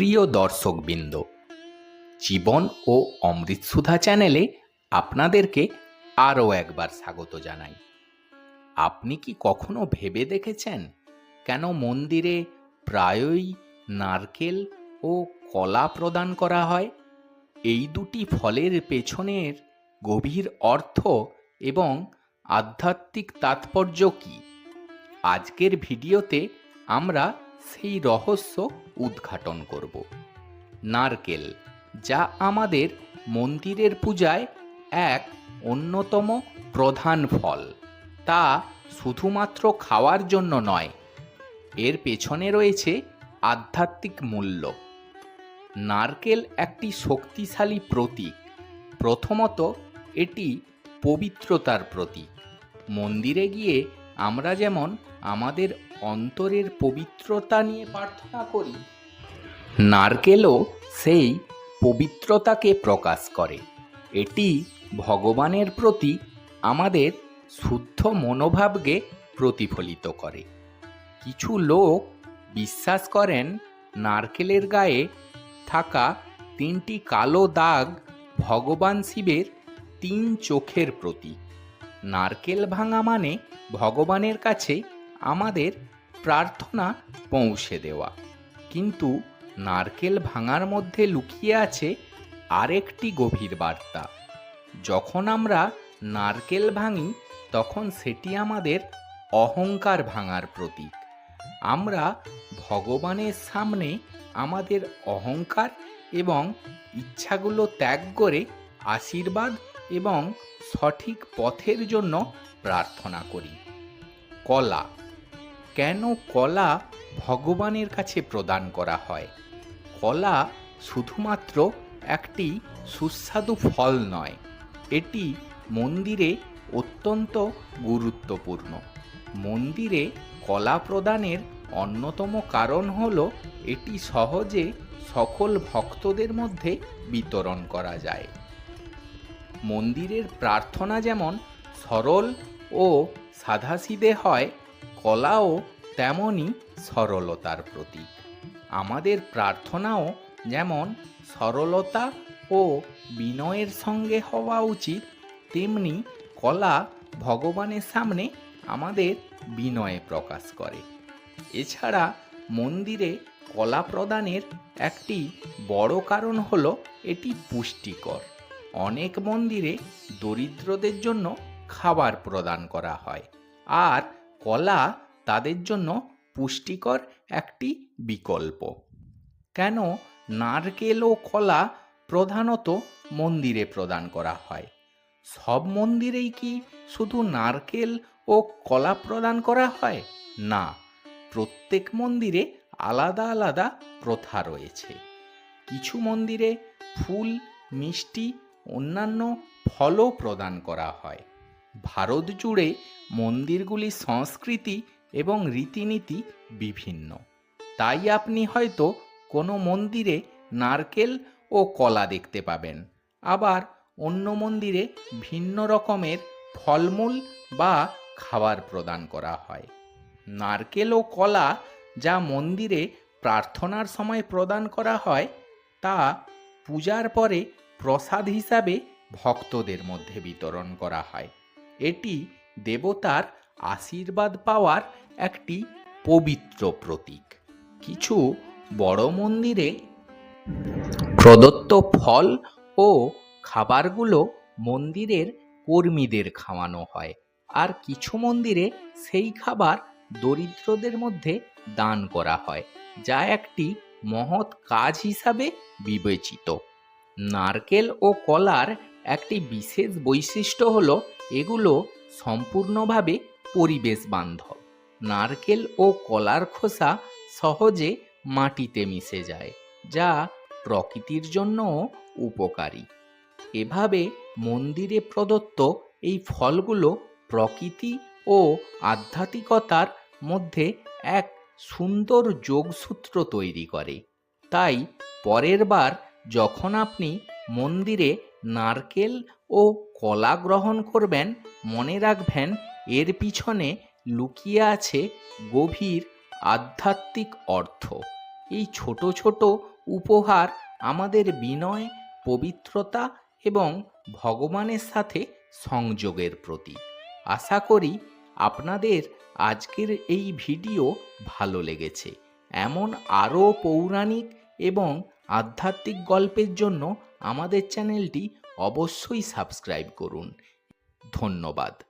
প্রিয় দর্শকবৃন্দ, জীবন ও অমৃতসুধা চ্যানেলে আপনাদেরকে আরও একবার স্বাগত জানাই। আপনি কি কখনো ভেবে দেখেছেন কেন মন্দিরে প্রায়ই নারকেল ও কলা প্রদান করা হয়? এই দুটি ফলের পেছনের গভীর অর্থ এবং আধ্যাত্মিক তাৎপর্য কী? আজকের ভিডিওতে আমরা সেই রহস্য উদ্ঘাটন করব। নারকেল, যা আমাদের মন্দিরের পূজায় এক অন্যতম প্রধান ফল। তা শুধুমাত্র খাওয়ার জন্য নয়, এর পেছনে রয়েছে আধ্যাত্মিক মূল্য। নারকেল একটি শক্তিশালী প্রতীক। প্রথমত এটি পবিত্রতার প্রতীক। মন্দিরে গিয়ে আমরা যেমন আমাদের অন্তরের পবিত্রতা নিয়ে প্রার্থনা করি, নারকেলও সেই পবিত্রতাকে প্রকাশ করে। এটি ভগবানের প্রতি আমাদের শুদ্ধ মনোভাবকে প্রতিফলিত করে। কিছু লোক বিশ্বাস করেন নারকেলের গায়ে থাকা তিনটি কালো দাগ ভগবান শিবের তিন চোখের প্রতীক। নারকেল ভাঙা মানে ভগবানের কাছে আমাদের প্রার্থনা পৌঁছে দেওয়া। কিন্তু নারকেল ভাঙার মধ্যে লুকিয়ে আছে আরেকটি গভীর বার্তা। যখন আমরা নারকেল ভাঙি, তখন সেটি আমাদের অহংকার ভাঙার প্রতীক। আমরা ভগবানের সামনে আমাদের অহংকার এবং ইচ্ছাগুলো ত্যাগ করে আশীর্বাদ এবং সঠিক পথের জন্য প্রার্থনা করি। কলা। কেন কলা ভগবানের কাছে প্রদান করা হয়? কলা শুধুমাত্র একটি সুস্বাদু ফল নয়, এটি মন্দিরে অত্যন্ত গুরুত্বপূর্ণ। মন্দিরে কলা প্রদানের অন্যতম কারণ হল এটি সহজে সকল ভক্তদের মধ্যে বিতরণ করা যায়। মন্দিরের প্রার্থনা যেমন সরল ও সাধাসিদে হয়, কলাও তেমনই সরলতার প্রতীক। আমাদের প্রার্থনাও যেমন সরলতা ও বিনয়ের সঙ্গে হওয়া উচিত, তেমনি কলা ভগবানের সামনে আমাদের বিনয়ে প্রকাশ করে। এছাড়া মন্দিরে কলা প্রদানের একটি বড় কারণ হলো এটি পুষ্টিকর। অনেক মন্দিরে দরিদ্রদের জন্য খাবার প্রদান করা হয়। আর কলা তাদের জন্য পুষ্টিকর একটি বিকল্প। কেন নারকেল ও কলা প্রধানত মন্দিরে প্রদান করা হয়? সব মন্দিরেই কি শুধু নারকেল ও কলা প্রদান করা হয়? না, প্রত্যেক মন্দিরে আলাদা আলাদা প্রথা রয়েছে। কিছু মন্দিরে ফুল, মিষ্টি অন্যান্য ফলও প্রদান করা হয়। ভারত জুড়ে মন্দিরগুলির সংস্কৃতি এবং রীতিনীতি বিভিন্ন। তাই আপনি হয়তো কোনো মন্দিরে নারকেল ও কলা দেখতে পাবেন। আবার অন্য মন্দিরে ভিন্ন রকমের ফলমূল বা খাবার প্রদান করা হয়। নারকেল ও কলা যা মন্দিরে প্রার্থনার সময় প্রদান করা হয়, তা পূজার পরে প্রসাদ হিসাবে ভক্তদের মধ্যে বিতরণ করা হয়। এটি দেবতার আশীর্বাদ পাওয়ার একটি পবিত্র প্রতীক। কিছু বড় মন্দিরে প্রদত্ত ফল ও খাবারগুলো মন্দিরের কর্মীদের খাওয়ানো হয়। আর কিছু মন্দিরে সেই খাবার দরিদ্রদের মধ্যে দান করা হয়, যা একটি মহৎ কাজ হিসাবে বিবেচিত। নারকেল ও কলার একটি বিশেষ বৈশিষ্ট্য হল এগুলো সম্পূর্ণভাবে পরিবেশ বান্ধব নারকেল ও কলার খোসা সহজে মাটিতে মিশে যায়, যা প্রকৃতির জন্যও উপকারী। এভাবে মন্দিরে প্রদত্ত এই ফলগুলো প্রকৃতি ও আধ্যাত্মিকতার মধ্যে এক সুন্দর যোগসূত্র তৈরি করে। তাই পরের বার যখন আপনি মন্দিরে নারকেল ও কলা গ্রহণ করবেন, মনে রাখবেন এর পিছনে লুকিয়ে আছে গভীর আধ্যাত্মিক অর্থ। এই ছোট ছোট উপহার আমাদের বিনয়, পবিত্রতা এবং ভগবানের সাথে সংযোগের প্রতীক। আশা করি আপনাদের আজকের এই ভিডিও ভালো লেগেছে। এমন আরও পৌরাণিক এবং আধ্যাত্মিক গল্পের জন্য আমাদের চ্যানেলটি অবশ্যই সাবস্ক্রাইব করুন। ধন্যবাদ।